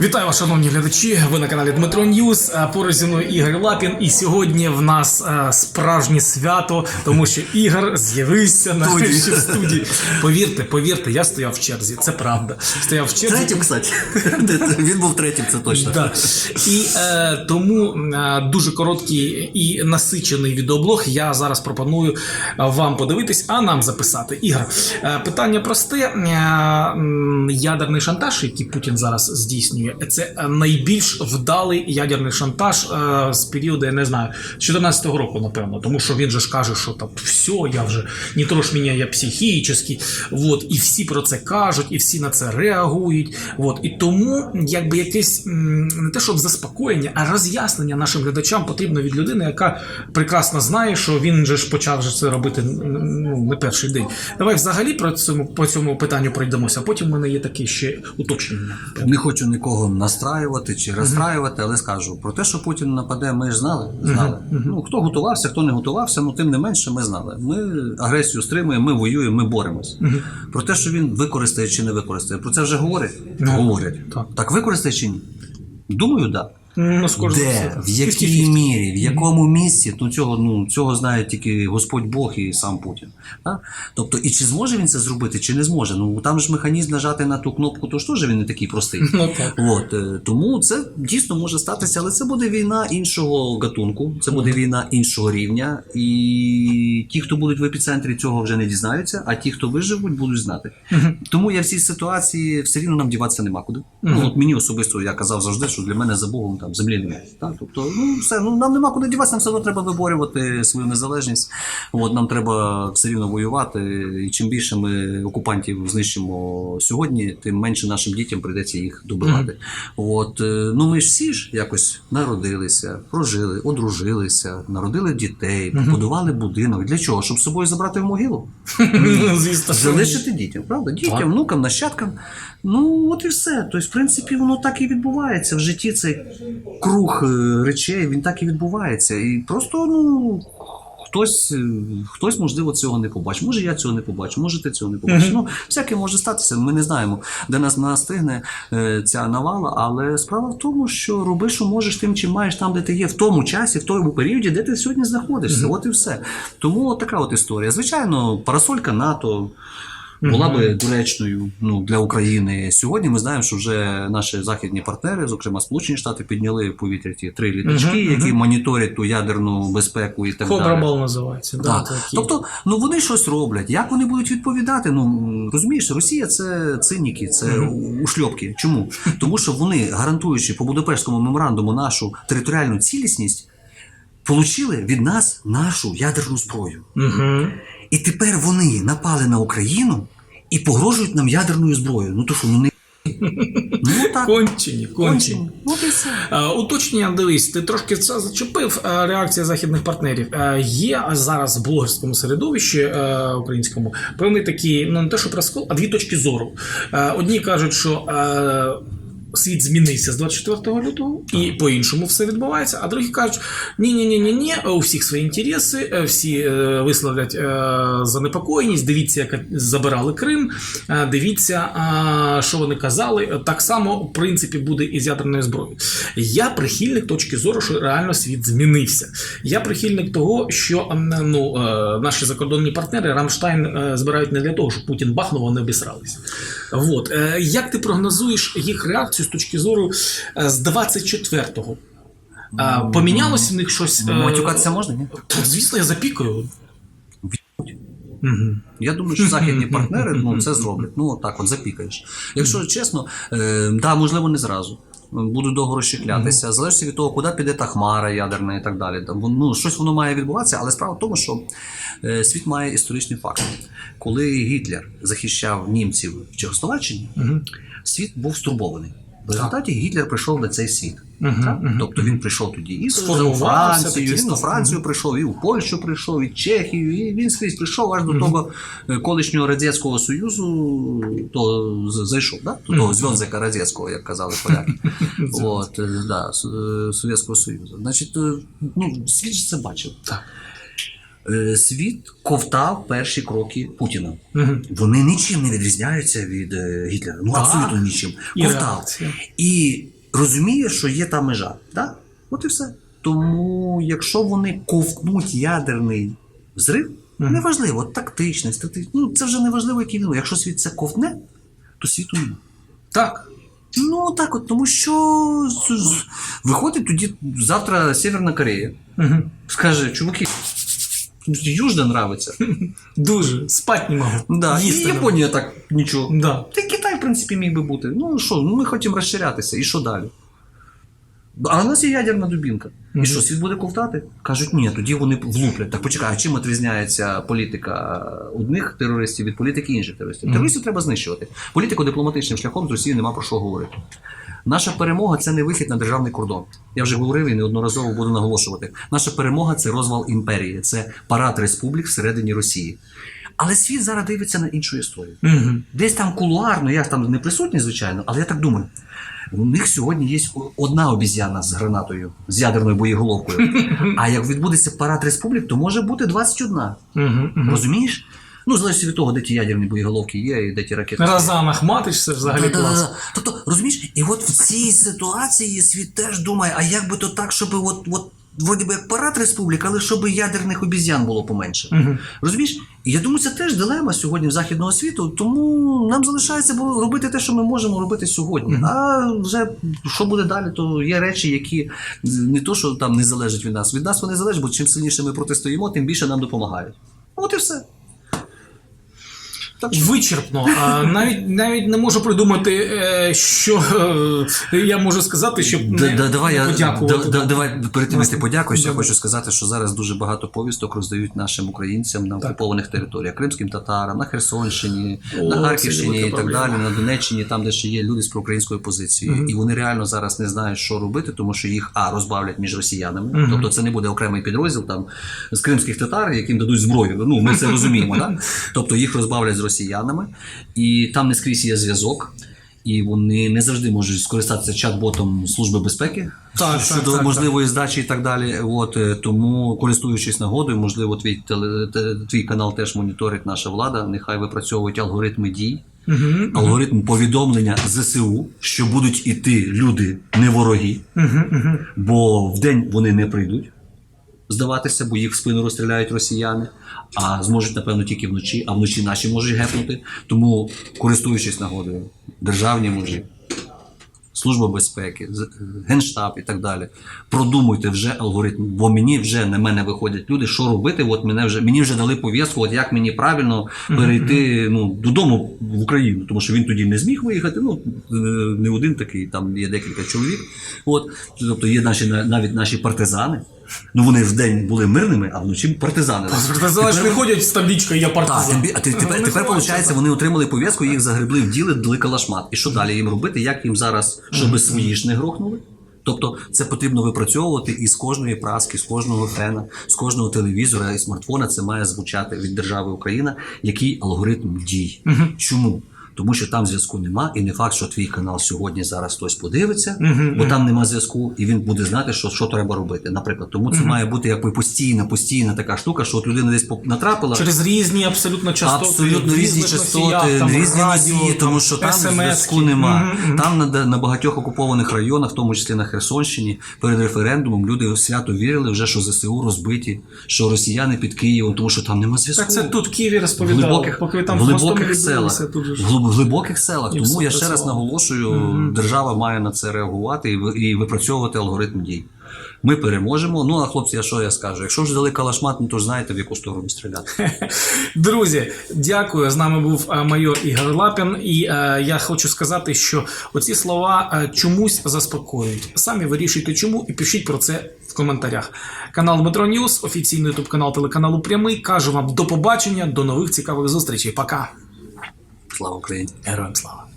Вітаю вас, шановні глядачі. Ви на каналі Дмитро Ньюс. Поруч зі мною Ігор Лапін. І сьогодні в нас е, справжнє свято, тому що Ігор з'явився нарешті в студії. Повірте, повірте, я стояв в черзі. Це правда. Стояв в черзі. Третім, кстати. Він був третім, це точно. Да. І е, тому е, дуже короткий і насичений відеоблог. Я зараз пропоную е, вам подивитись, а нам записати. Ігор, питання просте. Ядерний шантаж, який Путін зараз здійснює, це е, найбільш вдалий ядерний шантаж е, з періоду, я не знаю, 14-го року, напевно, тому що він же ж каже, що там все, я вже не трош мене, я психічний. Вот, і всі про це кажуть, і всі на це реагують. Вот, і тому, якби якесь не те, щоб заспокоєння, а роз'яснення нашим глядачам потрібно від людини, яка прекрасно знає, що він же ж почав же це робити ну, не перший день. Давай взагалі про цьому по цьому питанню пройдемося. Потім в мене є таке ще уточнення. Не хочу нікого настраювати чи розстраювати, але скажу про те, що Путін нападе, ми ж знали. знали. Ну хто готувався, хто не готувався, ну тим не менше, ми знали. Ми агресію стримуємо, ми воюємо, ми боремось. Про те, що він використає чи не використає, про це вже говорять. Ну, говорять. так. так використає чи ні? Думаю, так. Ну, скоро Де, в якій мірі, в якому місці, ну цього, ну, цього знає тільки Господь Бог і сам Путін. Так? Тобто, і чи зможе він це зробити, чи не зможе? Ну там ж механізм нажати на ту кнопку, то ж теж він не такий простий. Ну, так. От, е, тому це дійсно може статися, але це буде війна іншого гатунку, це буде війна іншого рівня. І ті, хто будуть в епіцентрі, цього вже не дізнаються, а ті, хто виживуть, будуть знати. Тому я в цій ситуації все рівно нам діватися нема куди. Ну, от мені особисто я казав завжди, що для мене за Богом там землі немає. Так? Тобто, ну все, ну нам нема куди діватися, нам все одно треба виборювати свою незалежність. От нам треба все рівно воювати. І чим більше ми окупантів знищимо сьогодні, тим менше нашим дітям прийдеться їх добивати. От е, ну ми ж всі ж якось народилися, прожили, одружилися, народили дітей, побудували будинок. Для чого? Щоб з собою забрати в могилу? Ну, Звісно. Залишити дітям, правда? Дітям, внукам, нащадкам. Ну, от і все. Тобто, в принципі, воно так і відбувається. В житті цей круг е, речей, він так і відбувається. І просто, ну. Хтось, е, хтось, можливо, цього не побачить. Може, я цього не побачу, може, ти цього не побачиш. Ну, всяке може статися. Ми не знаємо, де нас настигне е, ця навала. Але справа в тому, що роби, що можеш тим, чим маєш там, де ти є, в тому часі, в тому періоді, де ти сьогодні знаходишся. От і все. Тому от така от історія. Звичайно, парасолька НАТО. Була би доречною ну, для України. Сьогодні ми знаємо, що вже наші західні партнери, зокрема Сполучені Штати, підняли в повітря ті три літачки, які моніторять ту ядерну безпеку і так далі. Кобрабал називається. Да, Так. такі. Тобто, ну вони щось роблять. Як вони будуть відповідати? Ну розумієш, Росія це циніки, це ушльопки. Чому? Тому що вони, гарантуючи по Будапештському меморандуму нашу територіальну цілісність, получили від нас нашу ядерну зброю. Угу. І тепер вони напали на Україну і погрожують нам ядерною зброєю. Ну то що, ну не ну так. Кончені, кончені. Ну. Е, Уточнення, дивись, ти трошки це зачепив. е, Реакція західних партнерів. Е, Є зараз в блогерському середовищі українському певний такий, ну не те, що розкол, а дві точки зору. Одні кажуть, що. Світ змінився з 24 лютого і по-іншому все відбувається. А другі кажуть: ні, ні, ні, ні, ні, у всіх свої інтереси, е, всі е, висловлять е, занепокоєність. Дивіться, як забирали Крим. Дивіться, що вони казали. Так само, в принципі, буде і з ядерною зброєю. Я прихильник точки зору, що реально світ змінився. Я прихильник того, що ну, наші закордонні партнери Рамштайн збирають не для того, щоб Путін бахнув, вони обісрались. Вот. Е, Як ти прогнозуєш їх реакцію з точки зору е, з 24-го? Е, Помінялось в них щось? е, Матюкатися можна, ні? Звісно, я запікаю. Угу. Я думаю, що західні партнери ну, це зроблять. Ну, отак от запікаєш. Якщо чесно, е, да, можливо, не зразу. Буду довго розчехлятися, залежить від того, куди піде та хмара ядерна і так далі. Ну, щось воно має відбуватися, але справа в тому, що світ має історичний факт. Коли Гітлер захищав німців в Чехословаччині, світ був стурбований. В результаті Гітлер прийшов на цей світ. Так? мгм, Тобто він прийшов тоді і Сформувався, Францію, він у став. Францію прийшов, і в Польщу прийшов, і в Чехію, і він скрізь прийшов аж до того е, колишнього Радянського Союзу, то зайшов, да? до того зв'язка Радянського, як казали поляки. От, е, да, е, Совєтського Союзу. Значить, ну, світ ж це бачив. Так. Е, світ ковтав перші кроки Путіна. Мгм. Вони нічим не відрізняються від е, Гітлера. Ну абсолютно нічим. Ковтав. І розуміє, що є та межа. Так? От і все. Тому, якщо вони ковтнуть ядерний взрив, Мгм. неважливо, тактичний, стратегічний, ну це вже неважливо, який він. Якщо світ це ковтне, то світу немає. Так. Ну так от, тому що виходить тоді завтра Северна Корея. Мгм. Скаже, чуваки, Южна нравиться. Дуже. Спать не можу. Да. І Японія так нічого. Да. Та й Китай, в принципі, міг би бути. Ну що, ну ми хочемо розширятися, і що далі? А у нас є ядерна дубінка. І що, світ буде ковтати? Кажуть, ні, тоді вони влуплять. Так почекай, а чим відрізняється політика одних терористів від політики інших терористів? Терористів треба знищувати. Політико-дипломатичним шляхом з Росією нема про що говорити. Наша перемога це не вихід на державний кордон. Я вже говорив і неодноразово буду наголошувати. Наша перемога це розвал імперії, це парад республік всередині Росії. Але світ зараз дивиться на іншу історію. Десь там кулуарно, я там не присутній, звичайно, але я так думаю. У них сьогодні є одна обіз'яна з гранатою, з ядерною боєголовкою. А як відбудеться парад республік, то може бути 21. Мгм. Мгм. Розумієш? Ну, залежить від того, де ті ядерні боєголовки є і де ті ракети. Разом Ахматич, це взагалі клас. Да-да-да. Тобто, розумієш, і от в цій ситуації світ теж думає, а як би то так, щоб от, от вроді би як парад республік, але щоб ядерних обіз'ян було поменше. Мгм. Розумієш? Я думаю, це теж дилема сьогодні в західного світу, тому нам залишається було робити те, що ми можемо робити сьогодні. Мгм. А вже що буде далі, то є речі, які не то, що там не залежать від нас. Від нас вони залежать, бо чим сильніше ми протистоїмо, тим більше нам допомагають. От і все. Так що Вичерпно. А, навіть навіть не можу придумати, е, що е, я можу сказати, щоб не, да, давай я подякувати. да, да, давай перед тим, як ти подякуєш, я хочу сказати, що зараз дуже багато повісток роздають нашим українцям на окупованих територіях, кримським татарам, на Херсонщині, О, на Харківщині і так проблема. далі, на Донеччині, там, де ще є люди з проукраїнською позицією. І вони реально зараз не знають, що робити, тому що їх а розбавлять між росіянами. Тобто це не буде окремий підрозділ там з кримських татар, яким дадуть зброю. Ну ми це розуміємо, да? Тобто їх розбавлять з росіянами, і там не скрізь є зв'язок. І вони не завжди можуть скористатися чат-ботом Служби безпеки Так, щодо так, так, можливої здачі і так далі. От е, тому, користуючись нагодою, можливо, твій теле- твій канал теж моніторить наша влада. Нехай випрацьовують алгоритми дій, Мгм. алгоритм повідомлення ЗСУ, що будуть іти люди не вороги, Мгм. Мгм. бо вдень вони не прийдуть здаватися, бо їх в спину розстріляють росіяни, а зможуть, напевно, тільки вночі, а вночі наші можуть гепнути. Тому, користуючись нагодою, державні мужі, Служба безпеки, Генштаб і так далі. Продумуйте вже алгоритм, бо мені вже на мене виходять люди, що робити. От мене вже мені вже дали пов'язку, от як мені правильно перейти ну, додому в Україну, тому що він тоді не зміг виїхати. Ну е, не один такий, там є декілька чоловік. От тобто є наші на- навіть наші партизани. Ну вони вдень були мирними, а вночі партизани. Партизани ж не ходять з табличкою «Я партизан». а ти- тепер, тепер виходить, вони отримали пов'язку, їх загребли в діли, дали калашмат. І що далі їм робити? Як їм зараз, щоб свої ж не грохнули? Тобто це потрібно випрацьовувати і з кожної праски, з кожного фена, з кожного телевізора і смартфона це має звучати від держави Україна, який алгоритм дій. Чому? Тому що там зв'язку нема, і не факт, що твій канал сьогодні зараз хтось подивиться, Мгм, бо мгм. там нема зв'язку, і він буде знати, що, що треба робити. Наприклад, тому це має бути якби постійна, постійна така штука, що от людина десь натрапила. Через різні абсолютно частоти. Абсолютно різні частоти, там, різні радіо, тому що там зв'язку нема. Мгм, мгм. Там на, на багатьох окупованих районах, в тому числі на Херсонщині, перед референдумом люди свято вірили вже, що ЗСУ розбиті, що росіяни під Києвом, тому що там нема зв'язку. Так це тут в Києві розповідали, глибоких, поки ви там в глибоких селах. тут же глибоких селах. І Тому я ще раз наголошую, Мгм. держава має на це реагувати і, і випрацьовувати алгоритм дій. Ми переможемо. Ну а хлопці, а що я скажу? Якщо вже дали калашмат, ну то ж знаєте, в яку сторону стріляти. Друзі, дякую. З нами був е, майор Ігор Лапін. І е, я хочу сказати, що оці слова е, чомусь заспокоюють. Самі вирішуйте, чому, і пишіть про це в коментарях. Канал Дмитро Ньюс, офіційний ютуб канал телеканалу Прямий. Кажу вам до побачення, до нових цікавих зустрічей. Пока. Slava clean. How Slava!